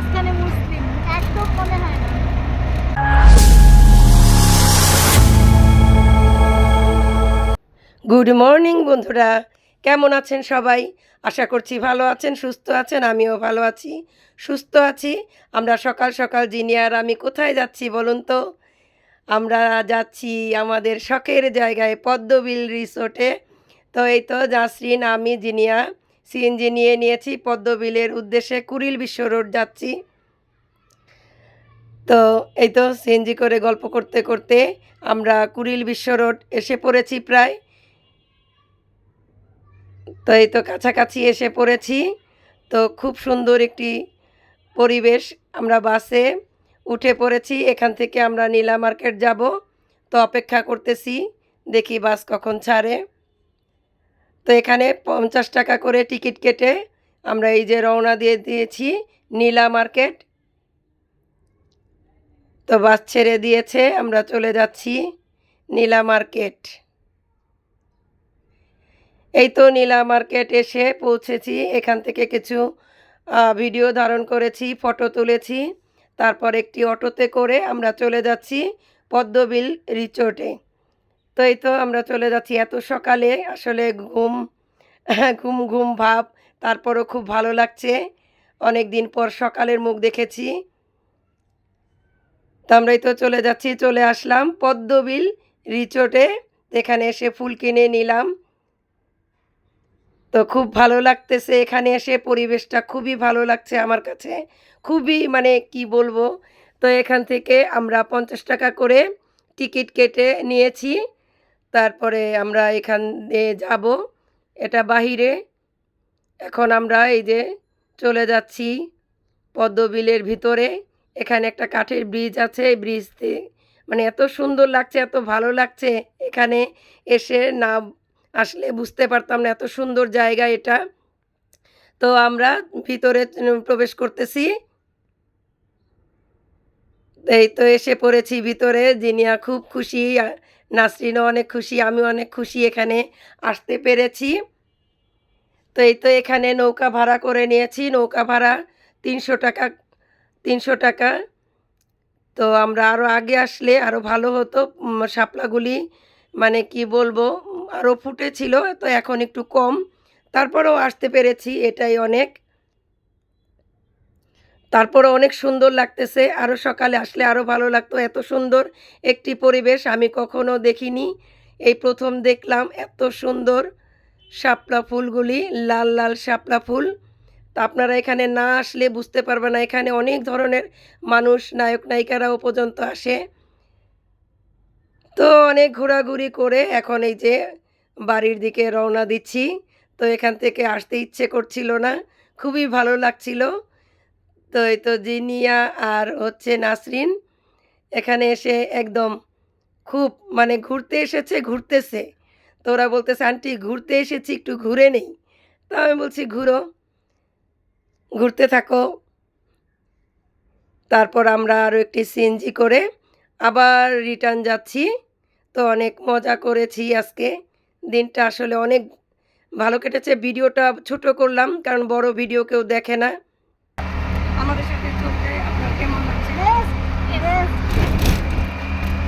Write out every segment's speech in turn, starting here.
মাঝখানে মুসলিম, একদম মনে হয় না। গুড মর্নিং বন্ধুরা, কেমন আছেন সবাই? আশা করছি ভালো আছেন, সুস্থ আছেন, আমিও ভালো আছি, সুস্থ আছি। আমরা সকাল সকাল জিনিয়ার আমি কোথায় যাচ্ছি বলুন তো? আমরা যাচ্ছি আমাদের শখের জায়গায় পদ্মবিল রিসোর্টে। তো এই তো জাসরিন আমি, জিনিয়া। সিএনজি নিয়ে নিয়েছি, পদ্মবিলের উদ্দেশ্যে কুড়িল বিশ্ব রোড যাচ্ছি। তো এই তো সিএনজি করে গল্প করতে করতে আমরা কুড়িল বিশ্ব রোড এসে পড়েছি প্রায়। তো এই তো কাছাকাছি এসে পড়েছি। তো খুব সুন্দর একটি পরিবেশ আমরা বাসে উঠে পড়েছি। এখান থেকে আমরা নীলা মার্কেট যাব। তো অপেক্ষা করতেছি, দেখি বাস কখন ছাড়ে। তো এখানে পঞ্চাশ টাকা করে টিকিট কেটে আমরা এই যে রওনা দিয়ে দিয়েছি নীলা মার্কেট। তো বাস ছেড়ে দিয়েছে, আমরা চলে যাচ্ছি নীলা মার্কেট। এই তো নীলা মার্কেট এসে পৌঁছেছি, এখান থেকে কিছু ভিডিও ধারণ করেছি, ফটো তুলেছি। তারপর একটি অটোতে করে আমরা চলে যাচ্ছি পদ্মবিল রিচোর্টে তো এই তো আমরা চলে যাচ্ছি। এত সকালে আসলে ঘুম ঘুম ঘুম ভাব, তারপরও খুব ভালো লাগছে। অনেক দিন পর সকালের মুখ দেখেছি। তো আমরা এই তো চলে যাচ্ছি, চলে আসলাম পদ্মবিল রিচোর্টে এখানে এসে ফুল কিনে নিলাম। তো খুব ভালো লাগতেছে এখানে এসে, পরিবেশটা খুবই ভালো লাগছে আমার কাছে। খুবই মানে কি বলব? তো এখান থেকে আমরা পঞ্চাশ টাকা করে টিকিট কেটে নিয়েছি। তারপরে আমরা এখান দিয়ে যাব। এটা বাহিরে। এখন আমরা এই যে চলে যাচ্ছি পদ্মবিলের ভিতরে। এখানে একটা কাঠের ব্রিজ আছে। এই ব্রিজতে মানে এত সুন্দর লাগছে, এত ভালো লাগছে। এখানে এসে না আসলে বুঝতে পারতাম না এত সুন্দর জায়গা এটা। তো আমরা ভিতরে প্রবেশ করতেছি। এই তো এসে পড়েছি ভিতরে। জিনিয়া খুব খুশি নাসরিনও অনেক খুশি আমি অনেক খুশি এখানে আসতে পেরেছি। তো এই তো এখানে নৌকা ভাড়া করে নিয়েছি, নৌকা ভাড়া তিনশো টাকা তিনশো টাকা। তো আমরা আরও আগে আসলে আরও ভালো হতো শাপলাগুলি মানে কি বলব আরও ফুটেছিল, তো এখন একটু কম। তারপরেও আসতে পেরেছি, এটাই অনেক। তারপরে অনেক সুন্দর লাগতেছে। আরও সকালে আসলে আরও ভালো লাগতো। এত সুন্দর একটি পরিবেশ আমি কখনো দেখিনি। এই প্রথম দেখলাম এত সুন্দর শাপলা ফুলগুলি, লাল লাল শাপলা ফুল। তা আপনারা এখানে না আসলে বুঝতে পারবে না। এখানে অনেক ধরনের মানুষ, নায়ক, নায়িকারাও পর্যন্ত আসে। তো অনেক ঘোরাঘুরি করে এখন এই যে বাড়ির দিকে রওনা দিচ্ছি। তো এখান থেকে আসতে ইচ্ছে করছিল না। খুবই ভালো লাগছিল। তো এই তো জিনিয়া আর হচ্ছে নাসরিন, এখানে এসে একদম খুব মানে ঘুরতে এসেছে, ঘুরতেছে। তো ওরা বলতেছে, আন্টি, ঘুরতে এসেছি, একটু ঘুরে নেই। তো আমি বলছি, ঘুরো, ঘুরতে থাকো। তারপর আমরা আরও একটি সিএনজি করে আবার রিটার্ন যাচ্ছি। তো অনেক মজা করেছি আজকে। দিনটা আসলে অনেক ভালো কেটেছে। ভিডিওটা ছোট করলাম, কারণ বড় ভিডিও কেউ দেখে না আমাদের সাথে চলতে আপনার কেমন লাগছে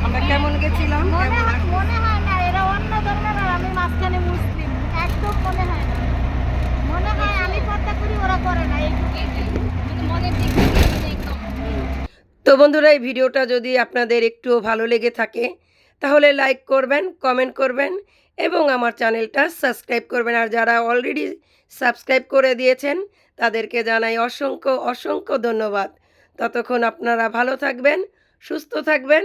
আমরা কেমন গেছিলাম? মনে হয়- না এরা অন্য ধর্মের আমি মাঝখানে মুসলিম। একদম মনে হয় না। মনে হয় আমি পর্দা করি ওরা করে না মনের দিক তো বন্ধুরা এই ভিডিওটা যদি আপনাদের একটুও ভালো লেগে থাকে তাহলে লাইক করবেন কমেন্ট করবেন এবং আমার চ্যানেলটা সাবস্ক্রাইব করবেন। আর যারা অলরেডি সাবস্ক্রাইব করে দিয়েছেন তাদেরকে জানাই অসংখ্য অসংখ্য ধন্যবাদ। ততক্ষণ আপনারা ভালো থাকবেন সুস্থ থাকবেন